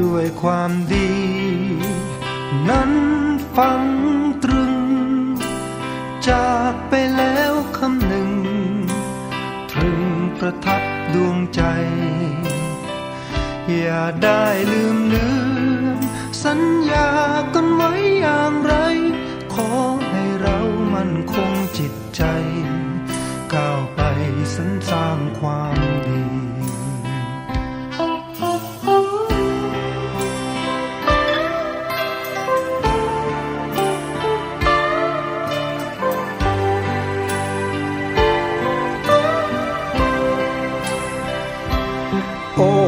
ด้วยความดี นั้นฟังตรึง จากไปแล้วคำหนึ่งตรึงประทับดวงใจ อย่าได้ลืมเลือนสัญญากันไว้อย่างไร ขอให้เรามันคงจิตใจ ก้าวไปสรรสร้างความ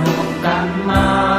นกกันมา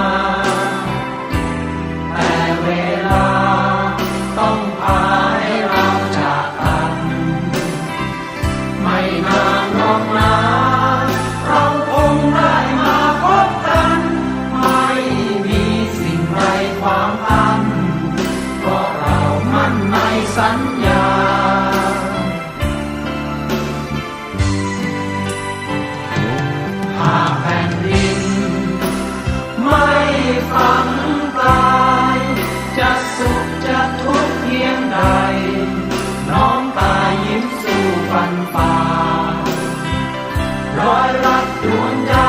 One day.